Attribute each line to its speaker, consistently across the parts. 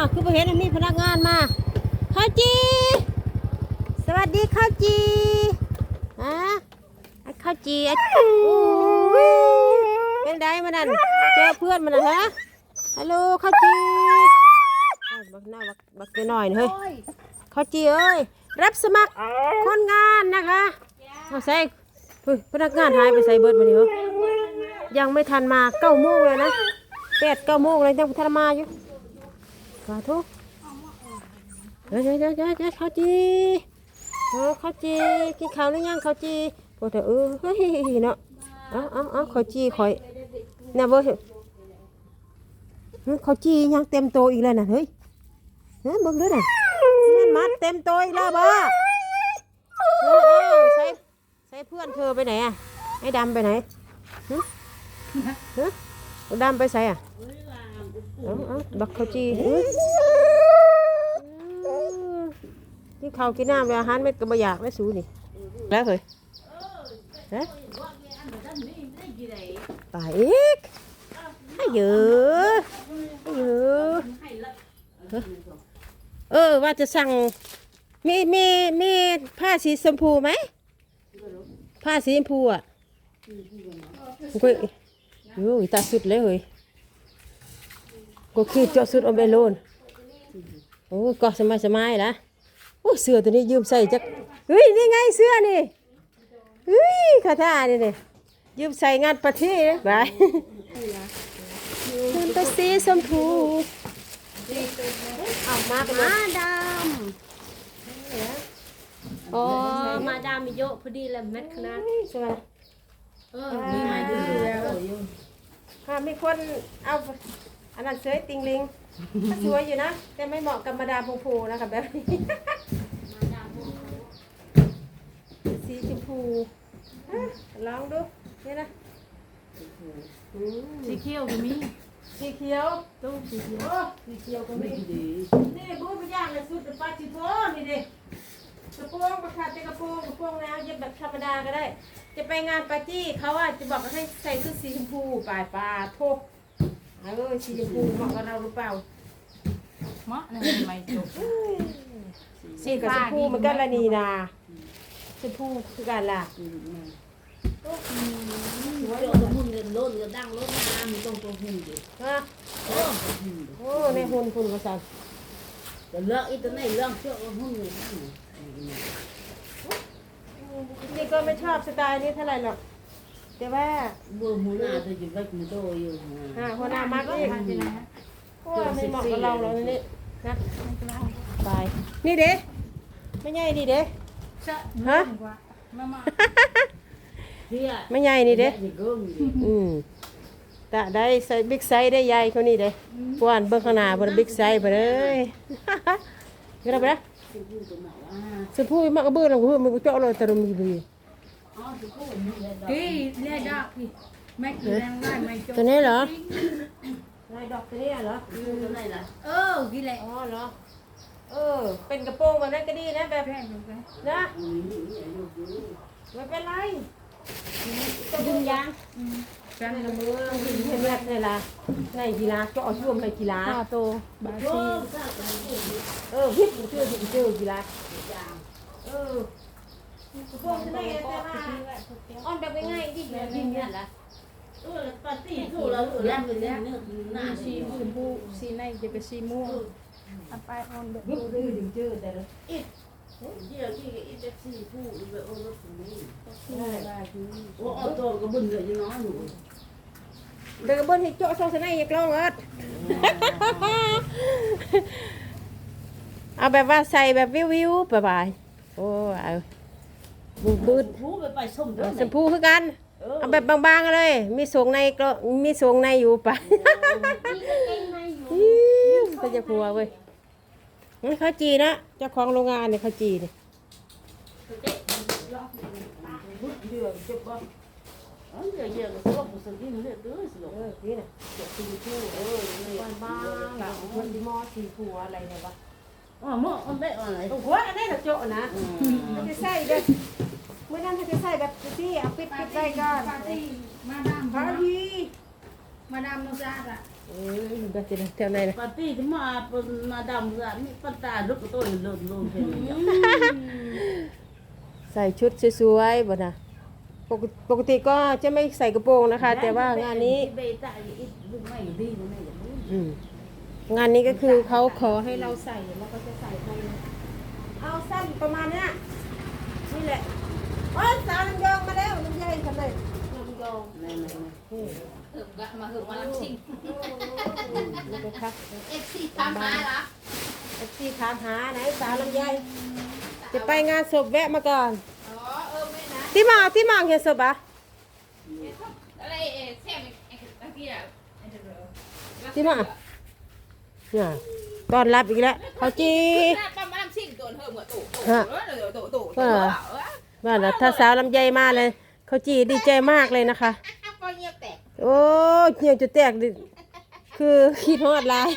Speaker 1: าวคือบ่เห็นมีพนักงานมาข้าวจีสวัสดีข้าวจีฮะข้าวจีไอ้อเป็นไดมานั่นเจอเพื่อนมันนะฮะฮัลโหลข้าวจีบักหน้าบักบักหน่อยเฮ้ยข้าวจีเอ้ยรับสมัครคนงานนะคะเอาใส่พนักงานหายไปใส่เบิร์ดมาดิเหรอยังไม่ทันมาเก้าโมงเลยนะแปดเก้าโมงเลยยังทันมาอยู่ ขอโทษเดี๋ยวเดี๋ยวเดี๋ยวเดี๋ยวเข้าวจีเออข้าวจีกินข้าวหรือยังข้าวจีพอเถอะเออเฮ้ยเนาะเอาเอาเอาข้าวจีคอยนี่ยเบ่เฮ้ยข้าวจียังเต็มโตอีกแล้วน่ะเฮ้ยเฮ้ยเบิ่งด้วยน่ะแม่นมัดเต็มโตอีกแล้วบ่เออใส่ใส่เพื่อนเธอไปไหนอะไอ้ดำไปไหนฮะฮะเอาดำไปใส่อะ เอาเอาบักข้าวจีเอ้ยกินข้าวกินน้ำไปอาหารเม็ดก็บ่อยากแล้วสูนี่แล้วเคยฮะไปอีกให้เยอะให้เยอะฮะเออว่าจะสั่งมีมีมีผ้าสีชมพูไหมผ้าสีชมพูอะก็โอ้ยตาสุดเลยเฮ้ย ก็คือเจาะสุดเอาไปโลนโอ้ยก็สมัยสมัยละโอ้เสื้อตัวนี้ยืมใส่จักเฮ้ยนี่ไงเสื้อนี่เฮ้ยขาท่านี่นี่ยืมใส่งานประเทศไปงานประสีชมพูเอามากันมาดำอ๋อ
Speaker 2: มาดามโยพอดีเลยแมทคณะ
Speaker 1: ใช่ไหม
Speaker 2: เออมีหมายถึงแล้ว
Speaker 1: ค่ะมีคนเอา อันนั้นเสยติงลิงก็สวยอยู่นะ แต่ไม่เหมาะกับมาดามพูพูนะคะแบบนี้สีชมพูอะลองดูนี่นะอืม
Speaker 2: สีเขียวก็มี
Speaker 1: สีเขียว
Speaker 2: ตู้สีเขียว
Speaker 1: โอ้สีเขียวก็มีนี่บูไปย่างเลยสุดปาจิโพนี่ดิกระโปรงประคาแต่กระโปรงกระโปรงแล้วเย็บแบบธรรมดาก็ได้ จะไปงานปาร์ตี้เขาอะจะบอกให้ใส่ชุดสีชมพูปลายปลาโทก เออสีชมพูเหมาะกับเราหรือเปล่า
Speaker 2: เหมาะนะไม่จบ
Speaker 1: สีกับชมพูมันก็ละนีนาชมพูคือกันล่ะ
Speaker 2: หัวโยนหุ่นเงินล้นก็ดังล้นน้ำมีตรงตัวหุ่นดิ
Speaker 1: ฮะโอ้ในหุ่นคุณกษัตริย์
Speaker 2: แต่เลือกอีตัวไหนเรื่องเชื่อว่าหุ่นเงิน
Speaker 1: นี่ก็ไม่ชอบสไตล์นี้เท่าไหร่หรอก แต่ว่า
Speaker 2: บัวหัวหน้าจะอยู่แบบมือโตอยู่
Speaker 1: อ่าหัวหน้ามักนี่เพราะว่าไม่เหมาะกับเราแล้วนี่นะไปนี่เด้ไม่ใหญ่นี่เด้ฮะ
Speaker 2: มามาเฮีย
Speaker 1: ไม่ใหญ่นี่เด้
Speaker 2: นี่ก็มี
Speaker 1: อืมตะได้ใส่บิ๊กไซส์ได้ใหญ่เขานี่เด้พวนเบิ่งข้างหน้าบ่ได้บิ๊กไซส์ไปเลยกระไปนะ
Speaker 2: หุ่นตัวไหนอะ
Speaker 1: สมพูดมากระเบื้องแล้วก็มันก็เจาะเลยแต่เรามีบี
Speaker 3: พี่เรียกดอกพี่แม่กี่แรงได้ไม่จบ
Speaker 1: ตัวนี้เหรอลายดอกตัวนี้เหรอ
Speaker 2: ตัวไหนล่ะ
Speaker 3: เออกี่แหละ
Speaker 1: อ๋อเหรอเออ เป็นกระโปรงแบบนั้นก็ดีนะแบบ
Speaker 3: แพงลงไป
Speaker 1: นะไม่เป็นไรจะดึงยาง
Speaker 3: แพงลง
Speaker 1: มือเห็นแบบนี่ล่ะในกีฬาก็เอาช่วมในกีฬา
Speaker 3: ห้าโตบา
Speaker 2: โอ้
Speaker 3: ซี
Speaker 2: ข้าตัวนี้
Speaker 1: เออพิษเชื่อเชื่อกีฬาเออ กระโปรงจะได้แต่ว่าอ่อนแบบง่ายๆที่แบบนี้เนี่ยละ
Speaker 2: เออปาร์ตี้คู่เราเรื่องเป็นเรื่อเนื้อหน้า
Speaker 3: ซี
Speaker 2: ชี
Speaker 3: ชมพูซีในจะเป็นซีม่วงอันไปออนแบบ
Speaker 1: ดึงดื้อดึงจื้อแต่ละ
Speaker 2: เดี๋ยวที่อีเด็กสี่คู่แบบโอ้รถนี้
Speaker 1: ได้ได้คือ
Speaker 2: โอ้เอาตัวก็บึ้งเลยยังน้อยหนู
Speaker 1: เดี๋ยวกเบื้องให้โจ๊ะโซ่สนายอย่ากล้องเอิดเอาแบบว่าใส่แบบวิววิวๆบายโอ้เอา บูดบูด
Speaker 2: คู่ไปไปส่งด้วย
Speaker 1: ชมพูคือกัน เอาแบบบางๆเลย มีสวงในก็มีสวงในอยู่ปะอิ๊วก็จะกลัวเว้ยนี่เขาจีนะเจ้าของโรงงานเนี่ยเขาจีเนี่ย
Speaker 2: เดือดเจ็บบ่เออเดี๋ยวเดี๋ยวก็สลบสกินเลยตื้อสลบ
Speaker 1: เออนี่น่ะ
Speaker 2: สีคู่เออนี่
Speaker 1: บ้านบ้านหลังคนที่มอสีผัวอะไรเนี่ยวะ
Speaker 2: อ๋อหม้อมันได้อะไร
Speaker 1: โอ้โหอันนี้น่ะโจ๊ะนะเขาจะใส่แบบเมื่อ นั้นเขาจะใส่แบบที่เอาปิดปิดใส่ก่อน
Speaker 3: ปาร์ตี้มาดาม
Speaker 1: พาที
Speaker 3: มาดามโนซาดอะ
Speaker 1: เออก็จะแถวไหนนะ
Speaker 2: ปาร์ตี้ที่มาเป็นมาดำสันนี่ปัตตาลุกตัวหล่นลงเฉย
Speaker 1: ใส่ชุดสวยๆบ่นะปกติปกติก็จะไม่ใส่กระโปรงนะคะ แต่ว่างานนี้
Speaker 2: เบต้าอีกไม่ดีไม่ดี
Speaker 1: อืมงานนี้ก็คือเขาขอให้เราใส่แล้วก็จะใส่ไปเลยเอาสั้นประมาณเนี้ยนี่แหละ โอ้ยสาวลำยองมาแล้วลำไยทำไมลำยอง
Speaker 2: ไม่ไม่ไม่
Speaker 3: เหิมกะมาเหิมมาลังชิง
Speaker 1: นี่ก็ครับ
Speaker 3: เอฟซีตามมาละ
Speaker 1: เอฟซีถามหาไหนสาวลำไยจะไปงานศพแวะมาก่อน
Speaker 3: อ๋อเออไม่นะ
Speaker 1: ที่มาที่มาเห็นศพอะ
Speaker 3: อะไรเอแซ่บไอ้ตะกี้อะ
Speaker 1: ที่มาเนี่ยตอนรับอีกแล้วเขาจี
Speaker 3: หน้ามาลังชิงตัวเหิมกับตู่
Speaker 1: ฮะ
Speaker 3: เออตู่ตู่
Speaker 1: ว่าว่ะถ้าสาวลำไยมาเลย เขาจีดีใจมากเลยนะคะ
Speaker 3: พอเงียบแตก
Speaker 1: โอ้ยเหี่ยวจะแตกดิคือคิดฮอดหลาย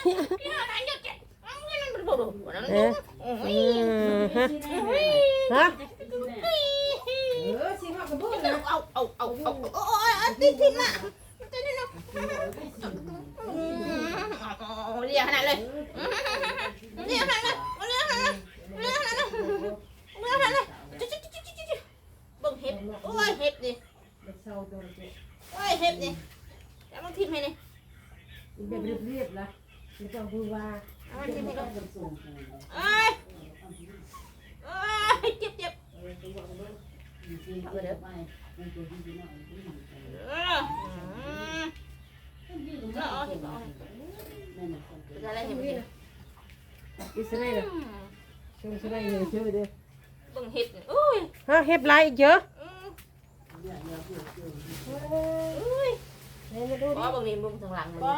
Speaker 3: พี่น้องนั้นเงียบแตกมันโดดหัวนั้น
Speaker 1: เอ๊ะอืมฮะฮะเออสิฮอดกับเบิ่งนะ
Speaker 3: เอาเอาเอาเอาโอ้ยติดทิ้งอะติดทิ้งอะเรียกขนาดเลยเรียกขนาดเลยเรียกขนาดเลยเรียกขนาดเลยเรียกขนาดเลยจิ๊ดจิ๊ดจิ๊ดจิ๊ดจิ๊ดเบิ่งเห็บโอ้ยเห็บดิโอ้ย เห็บดิแล้วมันทิ่มให้นี่
Speaker 1: แบบเรียบๆล่ะไม่ต้องพูดว่า
Speaker 3: แล้วมันทิ่มให้ก็เอ้ยเอ้ยเจ็บเจ็บเออแล้วเอาเห็บเอาอะไรเห็บดิ
Speaker 1: อิสราเอลช่วงอิสราเอลเยอะเด้อ
Speaker 3: เบิ่งเห็บนี่อุ้ย
Speaker 1: ฮะเฮ็บหลายอีกเยอะ
Speaker 3: อืม
Speaker 1: อุ้ย ไหนมาดู
Speaker 3: เพ
Speaker 1: ดิ
Speaker 3: ราะบางทีมุมทางหลังมัน
Speaker 1: ปอ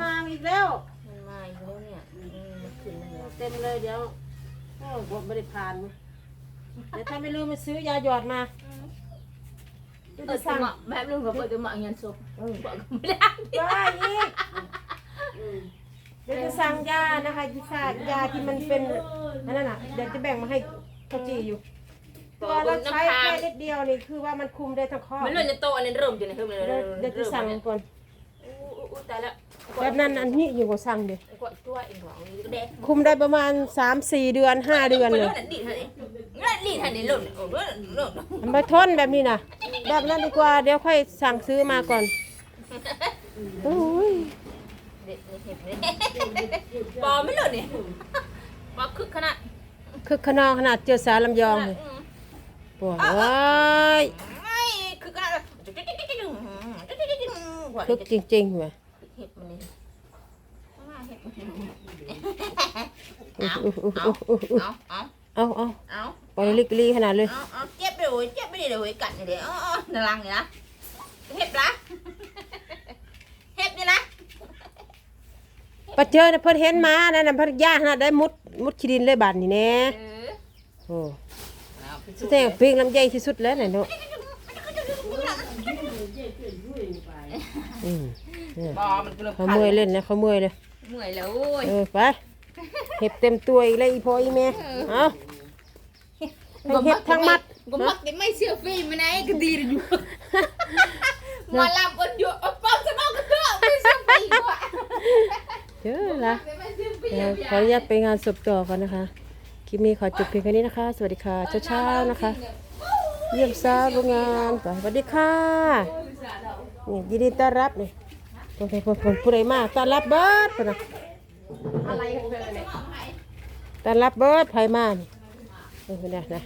Speaker 1: มาอีกแล้ว
Speaker 3: มันมาอีกแล้วเนี่ยอืมมันขึ้นมันแล้ว
Speaker 1: เต็มเลยเดี๋ยวโอ้ยบไม่ได้ผ่านมั้ยเดี๋ยวถ้าไม่ลืมมาซื้อยาหยอดมาดู
Speaker 3: เอ
Speaker 1: จะ
Speaker 3: อสั่
Speaker 1: สั่
Speaker 3: ง
Speaker 1: ง
Speaker 3: แบบนึงกับเปิดจะมาเงินศพ
Speaker 1: เออ
Speaker 3: บอกไม่ได้
Speaker 1: ว่าอีกเดี๋ยวจะสั่งยานะคะยายาที่มันเป็นอันนั้นน่ะเดี๋ยวจะแบ่งมาให้เขาจีอยู่
Speaker 3: ตั
Speaker 1: ตัวว
Speaker 3: บ
Speaker 1: เรา
Speaker 3: น
Speaker 1: ใช้
Speaker 3: น้ำทาง
Speaker 1: แค่นิดเดียวนี่คือว่ามันคุมได้ทั้งข้อ
Speaker 3: มันเลยจะโตอันนี้เริ่มอยู่ในเริ่มเลย
Speaker 1: เดี๋ยวเดี๋ยวจะสั่งก่อน
Speaker 3: อู้อู้ตายแล้ว
Speaker 1: แบบนั้นอันนี้อยู่กว่าสั่งเดีย
Speaker 3: กดตัวเองหวังเด็ก
Speaker 1: คุมได้ประมาณ 3-4 เดือน 5 เดือนเลย
Speaker 3: ดีทันนี้งั้นดีทันนี้หล่นโอ้หล่นหล่น
Speaker 1: มันไปทนแบบนี้นะแบบนั้นดีกว่าเดี๋ยวค่อยสั่งซื้อมาก่อนโอ้ย
Speaker 3: เด็กนี่เห็บนี่ปอไม่หล่นเนี่ยปอคึกขนาด
Speaker 1: คึกขนองขนาดเจอสาลำยองเลย ปวดว้ย
Speaker 3: ไม่คึกขนาด
Speaker 1: คึกจริงๆเว้ย
Speaker 3: เห็บมันนี่เห็บ
Speaker 1: อุ๊ย
Speaker 3: เอาเอาเอาเอา
Speaker 1: เอาเอาปล่อยลิกลีขนาดเลย
Speaker 3: เอาเอาเจ็บไปเลยเจ็บไปเลยเลยกัดเลยอ๋อในรังนี่นะเห็บละเห็บนี่ละ
Speaker 1: ปัจเจอนะเพิ่นเห็นมานั่นน่ะเพิ่นย่าขนาดได้มุดมุดขี้ดินเลยบาดนี่แน่โอ้ แสดงว่าปิ้งลำไยที่สุดแล้วน่ะเนาะอืมเนี่ย
Speaker 3: บอมันกระ
Speaker 1: เขาเมื่อยเล่นนะเขาเมื่อยเลย
Speaker 3: เมื่อยแล้วโอ้ย
Speaker 1: เออไปเห็บเต็มตัวอีกแล้วอีพ่ออีแม่เอาทั้งเห็บทั้งมัด
Speaker 3: ก็มักได้ไม่เชื่อฟีมันไงก็ดีอยู่ มาลำกันอยู่เอาปั๊มจะนอกกันเถอะไม่เชื่อฟีว่ะ
Speaker 1: เจอละ
Speaker 3: ไม่เชื่อฟี
Speaker 1: เดี๋ยวขออนุญาตไปงานศพต่อก่อนนะคะ คลิปนี้ขอจบเพียงแค่นี้นะคะ สวัสดีค่ะ เช้าๆนะคะ เยี่ยมซาโรงงานไปสวัสดีค่ะนี่ยินดีต้อนรับนี่คนครคนผู้ใดมาต้อนรับเบิร์ดนะ
Speaker 3: อะไรของเธอเนี่ย
Speaker 1: ต้อนรับเบิร์ดไผมานี่เออนะนะ